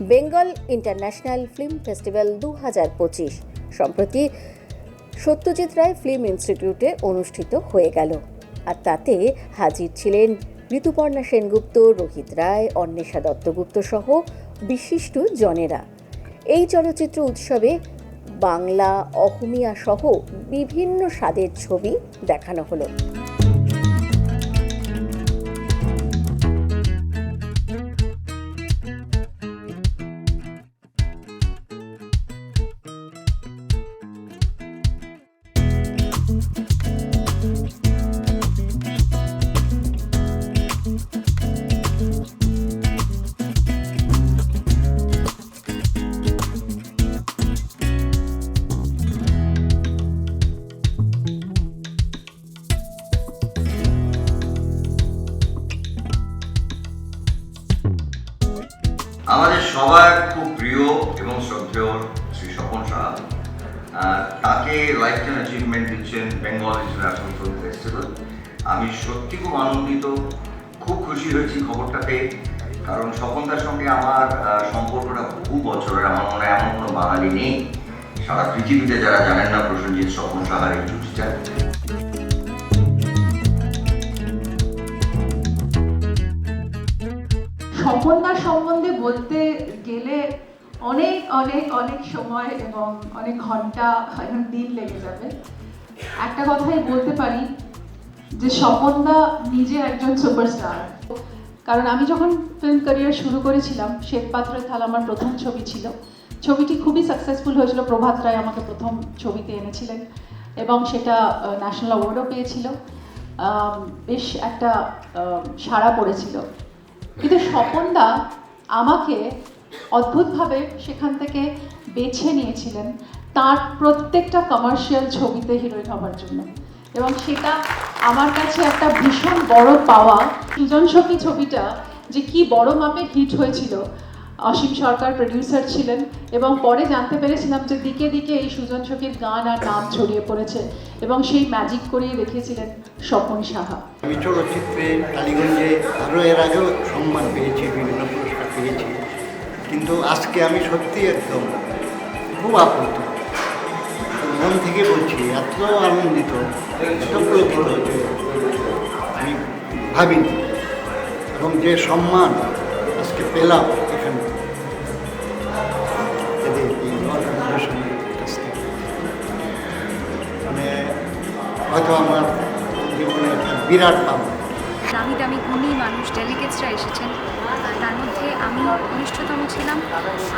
Bengal international film festival দু হাজার পঁচিশ। সম্প্রতি সত্যজিৎ রায় ফিল্ম ইনস্টিটিউটে অনুষ্ঠিত হয়ে গেল। আর তাতে হাজির ছিলেন ঋতুপর্ণা সেনগুপ্ত, রোহিত রায়, অন্বেষা দত্তগুপ্ত সহ বিশিষ্ট জনেরা। এই চলচ্চিত্র উৎসবে বাংলা, অহমিয়া সহ বিভিন্ন স্বাদের ছবি দেখানো হলো। সবার খুব প্রিয় এবং শ্রদ্ধেয় শ্রী স্বপন সাহা। তাকে লাইফ টাইম অ্যাচিভমেন্ট দিচ্ছেন বেঙ্গল ইন্টারন্যাশনাল ফিল্ম ফেস্টিভ্যাল আমি সত্যি খুব আনন্দিত, খুব খুশি হয়েছি খবরটা পেয়ে কারণ স্বপনদার সঙ্গে আমার সম্পর্কটা বহু বছরের, আমার মনে হয় এমন কোনো বাঙালি নেই। সারা পৃথিবীতে যারা জানেন না প্রসেনজিৎ স্বপন সাহার এই জুটিটা। স্বপনদার সম্বন্ধে বলতে গেলে অনেক অনেক অনেক সময় এবং অনেক ঘণ্টা এবং দিন লেগে যাবে। একটা কথাই বলতে পারি যে স্বপনদা নিজে একজন সুপারস্টার। কারণ আমি যখন ফিল্ম ক্যারিয়ার শুরু করেছিলাম শ্বেতপাত্রের থাল আমার প্রথম ছবি ছিল। ছবিটি খুবই সাকসেসফুল হয়েছিল। প্রভাত রায় আমাকে প্রথম ছবিতে এনেছিলেন এবং সেটা ন্যাশনাল অ্যাওয়ার্ডও পেয়েছিল। বেশ একটা সাড়া পড়েছিল। কিন্তু স্বপনদা আমাকে অদ্ভুতভাবে সেখান থেকে বেছে নিয়েছিলেন তার প্রত্যেকটা কমার্শিয়াল ছবিতে হিরোইন হবার জন্য। এবং সেটা আমার কাছে একটা ভীষণ বড় পাওয়া সৃজন সখী ছবিটা যে কি বড় মাপে হিট হয়েছিল। অসীম সরকার প্রডিউসার ছিলেন এবং পরে জানতে পেরেছিলাম যে দিকে দিকে এই সুজন সখীর গান আর নাম ছড়িয়ে পড়েছে এবং সেই ম্যাজিক করিয়ে দেখিয়েছিলেন স্বপন সাহা। আমি চলচ্চিত্রে টালিগঞ্জে আরও এর আগেও সম্মান পেয়েছি, বিভিন্ন পুরস্কার পেয়েছি। কিন্তু আজকে আমি সত্যি একদম খুব আপ্লুত মন থেকে বলছি, এত আনন্দিত, এত আমি ভাবিনি। এবং যে সম্মান আজকে পেলাম হয়তো আমার জীবনে বিরাট পাওয়া দামি দামি গুণী মানুষ ডেলিগেটসরা এসেছেন। তার মধ্যে আমি কনিষ্ঠতম ছিলাম।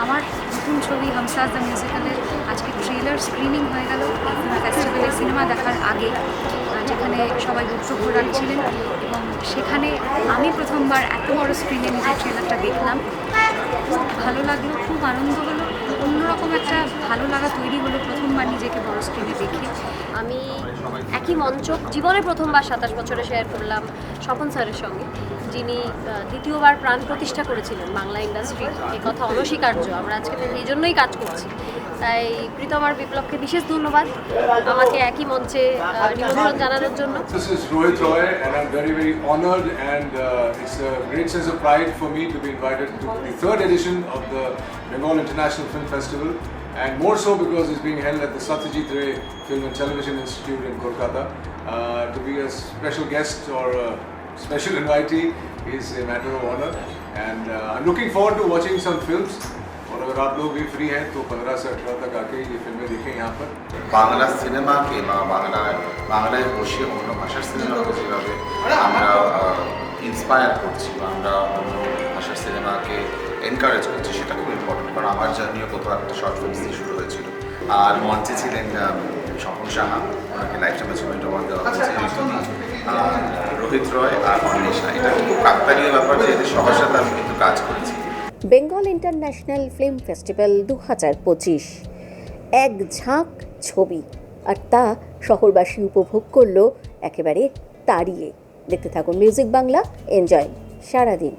আমার নতুন ছবি হামসাজ দ্য মিউজিক্যালের আজকে ট্রেলার স্ক্রিনিং হয়ে গেল ফেস্টিভ্যালে সিনেমা দেখার আগে যেখানে সবাই বক্তব্য রাখছিলেন। এবং সেখানে আমি প্রথমবার এত বড় স্ক্রিনে নিজের ট্রেলারটা দেখলাম। খুব ভালো লাগল, খুব আনন্দ হলো। অন্যরকম একটা ভালো লাগা তৈরি হলো প্রথমবার নিজেকে বড় স্ক্রিনে দেখে। আমি একই মঞ্চ জীবনে প্রথমবার সাতাশ বছরে শেয়ার করলাম স্বপন স্যারের সঙ্গে, যিনি দ্বিতীয়বার প্রাণ প্রতিষ্ঠা করেছিলেন বাংলা ইন্ডাস্ট্রি এ কথা অনস্বীকার্য, আমরা আজকে এই জন্যই কাজ করছি। তাই প্রীতম আর বিপ্লবকে বিশেষ ধন্যবাদ আমাকে একই মঞ্চে আহ, নিমন্ত্রণ জানানোর জন্য This is Rohit Roy, and I'm very, very honored, and uh, it's a great sense of pride for me to be invited to the third edition of the Bengal International Film Festival, and more so because it's being held at the Satyajit Ray Film and Television Institute in Kolkata. Uh, to be a special guest or a special invitee is a matter of honor, and uh, I'm looking forward to watching some films. और अगर आप लोग भी free हैं तो 15 से 18 तक आके ये फिल्में देखें यहाँ पर বাংলা সিনেমাকে বা বাংলা বাংলায় বসে অন্য ভাষার সিনেমাকে যেভাবে আমরা ইন্সপায়ার করছি বা আমরা অন্য ভাষার সিনেমাকে এনকারেজ করছি সেটা খুব ইম্পর্টেন্ট কারণ আমার জার্নিও কোথাও একটা শর্ট ফিল্ম দিয়ে শুরু হয়েছিল আর মঞ্চে ছিলেন আহ, স্বপন সাহা ওনাকে লাইফ টাইম অ্যাচিভমেন্ট অ্যাওয়ার্ড দেওয়া হয়েছে ঋতুদি, আহ, রোহিত রয় আর অন্বেষা এটা খুব কাকতালীয় ব্যাপার যে এদের সবার সাথে আমি কিন্তু কাজ করেছি বেঙ্গল ইন্টারন্যাশনাল ফিল্ম ফেস্টিভ্যাল দু হাজার পঁচিশ। এক ঝাঁক ছবি। আর তা শহরবাসী উপভোগ করল একেবারে তাড়িয়ে। দেখতে থাকুন মিউজিক বাংলা, এনজয়। সারাদিন।